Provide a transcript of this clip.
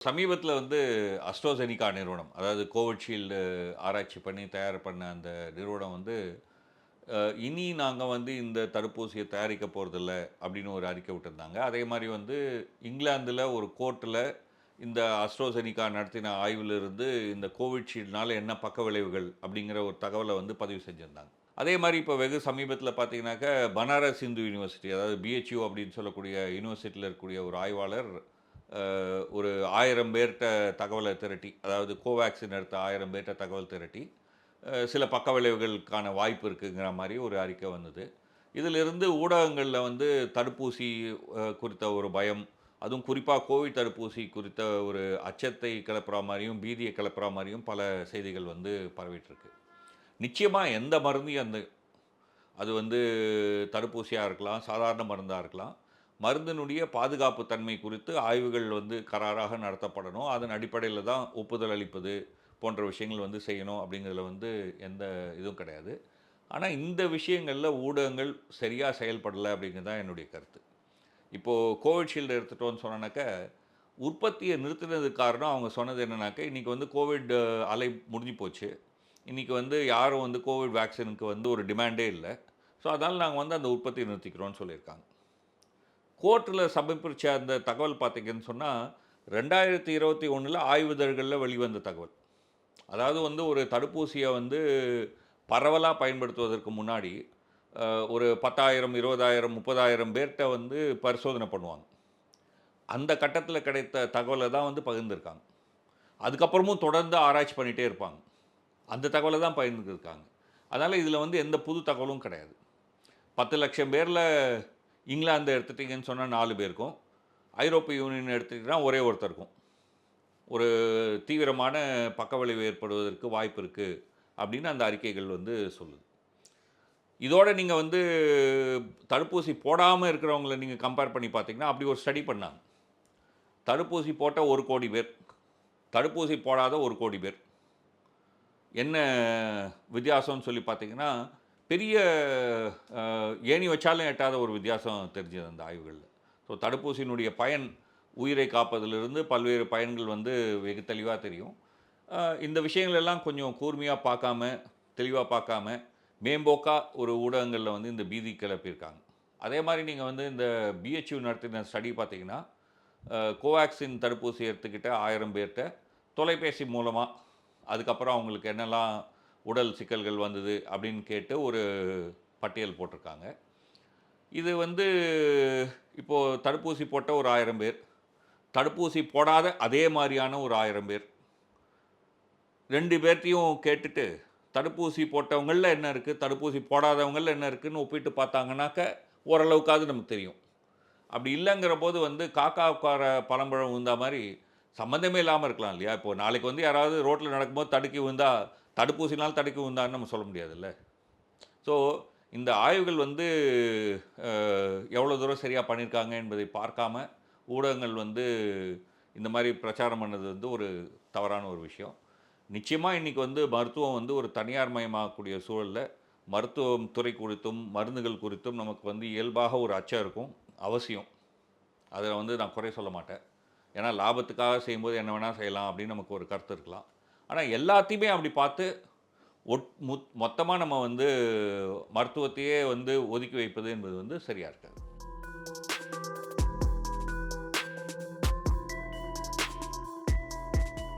சமீபத்தில் வந்து அஸ்ட்ரோசெனிகா நிறுவனம் அதாவது கோவிட்ஷீல்டு ஆராய்ச்சி பண்ணி தயார் பண்ண அந்த நிறுவனம் வந்து இனி நாங்கள் வந்து இந்த தடுப்பூசியை தயாரிக்க போகிறதில்ல அப்படின்னு ஒரு அறிக்கை விட்டுருந்தாங்க. அதே மாதிரி வந்து இங்கிலாந்தில் ஒரு கோர்ட்டில் இந்த அஸ்ட்ரோசெனிகா நடத்தின ஆய்விலிருந்து இந்த கோவிட்ஷீல்டுனால என்ன பக்க விளைவுகள் அப்படிங்கிற ஒரு தகவலை வந்து பதிவு செஞ்சுருந்தாங்க. அதே மாதிரி இப்போ வெகு சமீபத்தில் பார்த்தீங்கன்னாக்க பனாரஸ் இந்து யூனிவர்சிட்டி அதாவது பிஹெச்யூ அப்படின்னு சொல்லக்கூடிய யூனிவர்சிட்டியில் இருக்கக்கூடிய ஒரு ஆய்வாளர் ஒரு ஆயிரம் பேர்கிட்ட தகவலை திரட்டி அதாவது கோவேக்சின் எடுத்த ஆயிரம் பேர்கிட்ட தகவல் திரட்டி சில பக்க விளைவுகளுக்கான வாய்ப்பு இருக்குங்கிற மாதிரி ஒரு அறிக்கை வந்தது. இதிலிருந்து ஊடகங்களில் வந்து தடுப்பூசி குறித்த ஒரு பயம் அதுவும் குறிப்பாக கோவிட் தடுப்பூசி குறித்த ஒரு அச்சத்தை கிளப்புற மாதிரியும் பீதியை கிளப்புற மாதிரியும் பல செய்திகள் வந்து பரவிட்டுருக்கு. நிச்சயமாக எந்த மருந்தையும் அந்த அது வந்து தடுப்பூசியாக இருக்கலாம் சாதாரண மருந்தாக இருக்கலாம். மருந்தினுடைய பாதுகாப்பு தன்மை குறித்து ஆய்வுகள் வந்து கராராக நடத்தப்படணும். அதன் அடிப்படையில் தான் ஒப்புதல் அளிப்பது போன்ற விஷயங்கள் வந்து செய்யணும் அப்படிங்கிறதுல வந்து எந்த இதுவும் கிடையாது. ஆனால் இந்த விஷயங்களில் ஊடகங்கள் சரியாக செயல்படலை அப்படிங்கிறது தான் என்னுடைய கருத்து. இப்போது கோவிட்ஷீல்டு எடுத்துட்டோம்னு சொன்னாக்க உற்பத்தியை நிறுத்தினதுக்கு காரணம் அவங்க சொன்னது என்னன்னாக்க இன்றைக்கி வந்து கோவிட் அலை முடிஞ்சு போச்சு. இன்றைக்கி வந்து யாரும் வந்து கோவிட் வேக்சினுக்கு வந்து ஒரு டிமாண்டே இல்லை. ஸோ அதனால் நாங்கள் வந்து அந்த உற்பத்தியை நிறுத்திக்கிறோன்னு சொல்லியிருக்காங்க. கோர்ட்டில் சமர்ப்பிச்ச அந்த தகவல் பார்த்தீங்கன்னு சொன்னால் ரெண்டாயிரத்தி இருபத்தி ஒன்றில் ஆய்வுதழ்களில் வெளிவந்த தகவல். அதாவது வந்து ஒரு தடுப்பூசியை வந்து பரவலாக பயன்படுத்துவதற்கு முன்னாடி ஒரு பத்தாயிரம் இருபதாயிரம் முப்பதாயிரம் பேர்கிட்ட வந்து பரிசோதனை பண்ணுவாங்க. அந்த கட்டத்தில் கிடைத்த தகவலை தான் வந்து பகிர்ந்துருக்காங்க. அதுக்கப்புறமும் தொடர்ந்து ஆராய்ச்சி பண்ணிகிட்டே இருப்பாங்க. அந்த தகவலை தான் பகிர்ந்துருக்காங்க அதனால் இதில் வந்து எந்த புது தகவலும் கிடையாது. பத்து லட்சம் பேரில் இங்கிலாந்து எடுத்துட்டிங்கன்னு சொன்னால் நாலு பேருக்கும். ஐரோப்பிய யூனியன் எடுத்துக்கிட்டால் ஒரே ஒருத்தருக்கும். ஒரு தீவிரமான பக்கவிளைவு ஏற்படுவதற்கு வாய்ப்பு இருக்குது அப்படின்னு அந்த அறிக்கைகள் வந்து சொல்லுது. இதோட நீங்கள் வந்து தடுப்பூசி போடாமல் இருக்கிறவங்கள நீங்கள் கம்பேர் பண்ணி பார்த்தீங்கன்னா அப்படி ஒரு ஸ்டடி பண்ணாங்க. தடுப்பூசி போட்டால் ஒரு கோடி பேர் தடுப்பூசி போடாத ஒரு கோடி பேர். என்ன வித்தியாசம்னு சொல்லி பார்த்தீங்கன்னா பெரிய ஏணி வச்சாலும் எட்டாத ஒரு வித்தியாசம் தெரிஞ்சது அந்த ஆய்வுகளில். ஸோ தடுப்பூசியினுடைய பயன் உயிரை காப்பதிலிருந்து பல்வேறு பயன்கள் வந்து வெகு தெளிவாக தெரியும். இந்த விஷயங்கள் எல்லாம் கொஞ்சம் கூர்மையாக பார்க்காம தெளிவாக பார்க்காம மேம்போக்காக ஒரு ஊடகங்களில் வந்து இந்த பீதி கிளப்பியிருக்காங்க. அதே மாதிரி நீங்கள் வந்து இந்த பிஹெச்யூ நடத்தின ஸ்டடி பார்த்தீங்கன்னா கோவேக்சின் தடுப்பூசி எடுத்துக்கிட்ட ஆயிரம் பேர்கிட்ட தொலைபேசி மூலமாக அதுக்கப்புறம் அவங்களுக்கு என்னெல்லாம் உடல் சிக்கல்கள் வந்தது அப்படின்னு கேட்டு ஒரு பட்டியல் போட்டிருக்காங்க. இது வந்து இப்போது தடுப்பூசி போட்ட ஒரு ஆயிரம் பேர். தடுப்பூசி போடாத அதே மாதிரியான ஒரு ஆயிரம் பேர். ரெண்டு பேர்த்தையும் கேட்டுட்டு தடுப்பூசி போட்டவங்களில் என்ன இருக்குது தடுப்பூசி போடாதவங்களில் என்ன இருக்குதுன்னு ஒப்பிட்டு பார்த்தாங்கனாக்க ஓரளவுக்காவது நமக்கு தெரியும். அப்படி இல்லைங்கிற போது வந்து காக்கா உட்கார பழம்பழம் விழுந்தா மாதிரி சம்மந்தமே இல்லாமல் இருக்கலாம் இல்லையா? இப்போ நாளைக்கு வந்து யாராவது ரோட்டில் நடக்கும்போது தடுக்கி விழுந்தால் தடுப்பூசினால் தடுக்க விழுந்தான்னு நம்ம சொல்ல முடியாதுல்ல. ஸோ இந்த ஆய்வுகள் வந்து எவ்வளோ தூரம் சரியாக பண்ணியிருக்காங்க என்பதை பார்க்காம ஊடகங்கள் வந்து இந்த மாதிரி பிரச்சாரம் பண்ணது வந்து ஒரு தவறான ஒரு விஷயம். நிச்சயமாக இன்றைக்கி வந்து மருத்துவம் வந்து ஒரு தனியார் மயமாகக்கூடிய சூழலில் மருத்துவம் துறை குறித்தும் மருந்துகள் குறித்தும் நமக்கு வந்து இயல்பாக ஒரு அச்சம் இருக்கும் அவசியம். அதில் வந்து நான் குறை சொல்ல மாட்டேன். ஏன்னா லாபத்துக்காக செய்யும்போது என்ன வேணால் செய்யலாம் அப்படின்னு நமக்கு ஒரு கருத்து இருக்கலாம். ஆனால் எல்லாத்தையுமே அப்படி பார்த்து ஒட் முத் மொத்தமாக நம்ம வந்து மருத்துவத்தையே வந்து ஒதுக்கி வைப்பது என்பது வந்து சரியாக இருக்காது.